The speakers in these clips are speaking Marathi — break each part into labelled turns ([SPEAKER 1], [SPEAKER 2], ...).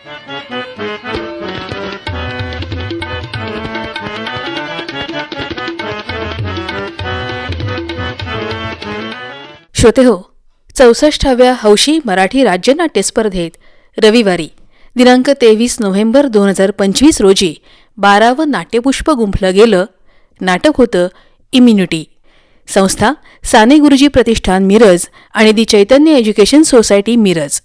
[SPEAKER 1] श्रोते हो चौसष्टाव्या हौशी मराठी राज्यनाट्य स्पर्धेत रविवारी दिनांक तेवीस नोव्हेंबर दोन हजार पंचवीस रोजी बारावं नाट्यपुष्प गुंफलं गेलं. नाटक होतं इम्युनिटी. संस्था साने गुरुजी प्रतिष्ठान मिरज आणि the Chaitanya education society Miraj.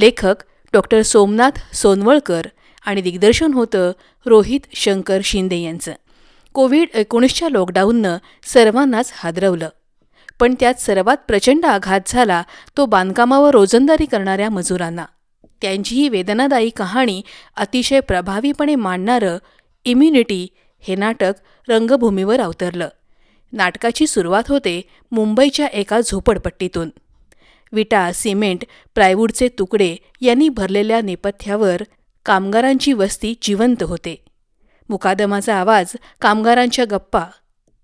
[SPEAKER 1] लेखक डॉक्टर सोमनाथ सोनवळकर आणि दिग्दर्शन होतं रोहित शंकर शिंदे यांचं. कोविड एकोणीसच्या लॉकडाऊननं सर्वांनाच हादरवलं. पण त्यात सर्वात प्रचंड आघात झाला तो बांधकामावर रोजंदारी करणाऱ्या मजुरांना. त्यांची ही वेदनादायी कहाणी अतिशय प्रभावीपणे मांडणारं इम्युनिटी हे नाटक रंगभूमीवर अवतरलं. नाटकाची सुरुवात होते मुंबईच्या एका झोपडपट्टीतून. विटा सिमेंट प्लायवूडचे तुकडे यांनी भरलेल्या नेपथ्यावर कामगारांची वस्ती जिवंत होते. मुकादमाचा आवाज कामगारांच्या गप्पा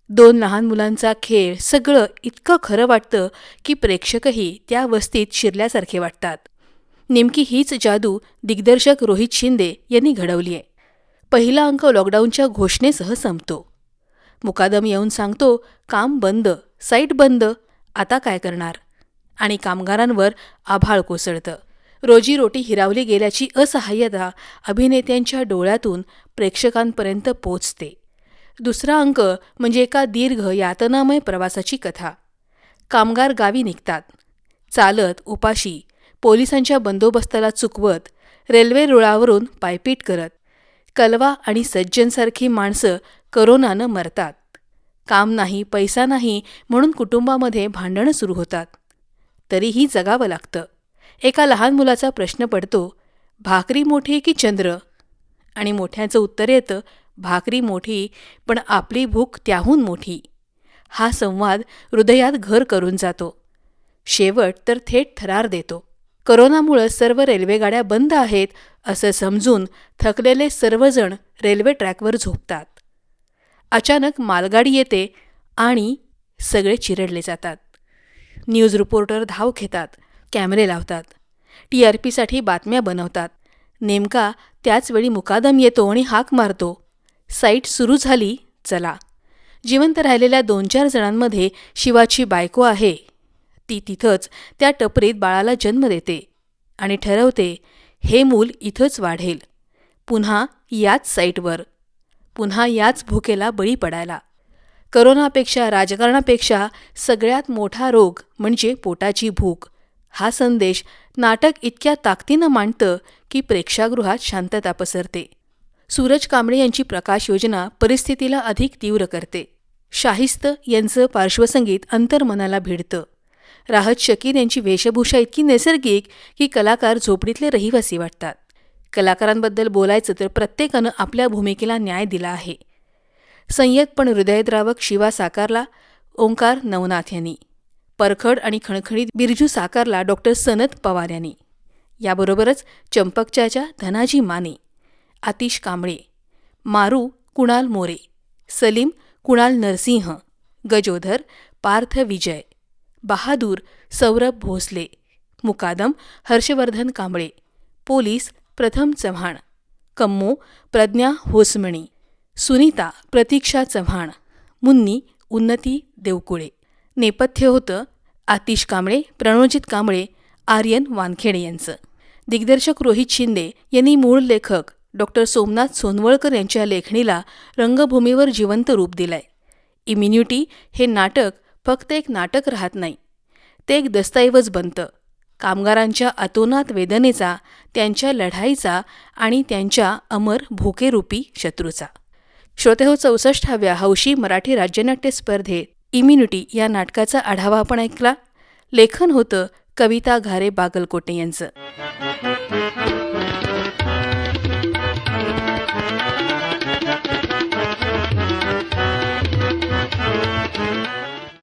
[SPEAKER 1] दोन लहान मुलांचा खेळ सगळं इतकं खरं वाटतं की प्रेक्षकही त्या वस्तीत शिरल्यासारखे वाटतात. नेमकी हीच जादू दिग्दर्शक रोहित शिंदे यांनी घडवली आहे. पहिला अंक लॉकडाऊनच्या घोषणेसह संपतो. मुकादम येऊन सांगतो काम बंद साईट बंद आता काय करणार? आणि कामगारांवर आभाळ कोसळतं. रोजीरोटी हिरावली गेल्याची असहाय्यता अभिनेत्यांच्या डोळ्यातून प्रेक्षकांपर्यंत पोचते. दुसरा अंक म्हणजे एका दीर्घ यातनामय प्रवासाची कथा. कामगार गावी निघतात. चालत उपाशी पोलिसांच्या बंदोबस्ताला चुकवत रेल्वे रुळावरून पायपीट करत कलवा आणि सज्जनसारखी माणसं करोनानं मरतात. काम नाही पैसा नाही म्हणून कुटुंबामध्ये भांडणं सुरू होतात. तरीही जगावं लागतं. एका लहान मुलाचा प्रश्न पडतो भाकरी मोठी की चंद्र? आणि मोठ्याचं उत्तर येतं भाकरी मोठी पण आपली भूक त्याहून मोठी. हा संवाद हृदयात घर करून जातो. शेवट तर थेट थरार देतो. करोनामुळं सर्व रेल्वेगाड्या बंद आहेत असं समजून थकलेले सर्वजण रेल्वे ट्रॅकवर झोपतात. अचानक मालगाडी येते आणि सगळे चिरडले जातात. न्यूज रिपोर्टर धाव घेतात कॅमेरे लावतात टी आर पीसाठी बातम्या बनवतात. नेमका त्याच वेळी मुकादम येतो आणि हाक मारतो. साईट सुरू झाली चला. जिवंत राहिलेल्या दोन चार जणांमध्ये शिवाची बायको आहे. ती तिथंच त्या टपरीत बाळाला जन्म देते आणि ठरवते हे मूल इथंच वाढेल. पुन्हा याच साईटवर. पुन्हा याच भुकेला बळी पडायला. करोनापेक्षा राजकारणापेक्षा सगळ्यात मोठा रोग म्हणजे पोटाची भूक. हा संदेश नाटक इतक्या ताकदीनं मांडतं की प्रेक्षागृहात शांतता पसरते. सूरज कांबळे यांची प्रकाश योजना परिस्थितीला अधिक तीव्र करते. शाहिस्त यांचं पार्श्वसंगीत अंतर्मनाला भिडतं. राहत शकीर यांची वेशभूषा इतकी नैसर्गिक की कलाकार झोपडीतले रहिवासी वाटतात. कलाकारांबद्दल बोलायचं तर प्रत्येकानं आपल्या भूमिकेला न्याय दिला आहे. संयत पण हृदयद्रावक शिवा साकारला ओंकार नवनाथ यांनी. परखड आणि खणखणीत बिरजू साकारला डॉक्टर सनत पवार यांनी. याबरोबरच चंपकच्याच्या धनाजी माने आतिश कांबळे मारू कुणाल मोरे सलीम कुणाल नरसिंह गजोधर पार्थ विजय बहादूर सौरभ भोसले मुकादम हर्षवर्धन कांबळे पोलीस प्रथम चव्हाण कम्मो प्रज्ञा होसमणी सुनीता प्रतीक्षा चव्हाण मुन्नी उन्नती देवकुळे नेपथ्य होतं आतिश कांबळे प्रणोजित कांबळे आर्यन वानखेडे यांचं. दिग्दर्शक रोहित शिंदे यांनी मूळ लेखक डॉक्टर सोमनाथ सोनवळकर यांच्या लेखणीला रंगभूमीवर जिवंत रूप दिलंय. इम्युनिटी हे नाटक फक्त एक नाटक राहत नाही ते एक दस्तऐवज बनतं. कामगारांच्या अतोनात वेदनेचा त्यांच्या लढाईचा आणि त्यांच्या अमर भोकेरूपी शत्रूचा. श्रोतेहो चौसष्टाव्या हौशी मराठी राज्यनाट्य स्पर्धेत इम्युनिटी या नाटकाचा आढावा आपण ऐकला. लेखन होतं कविता घारे बागलकोटे यांचं.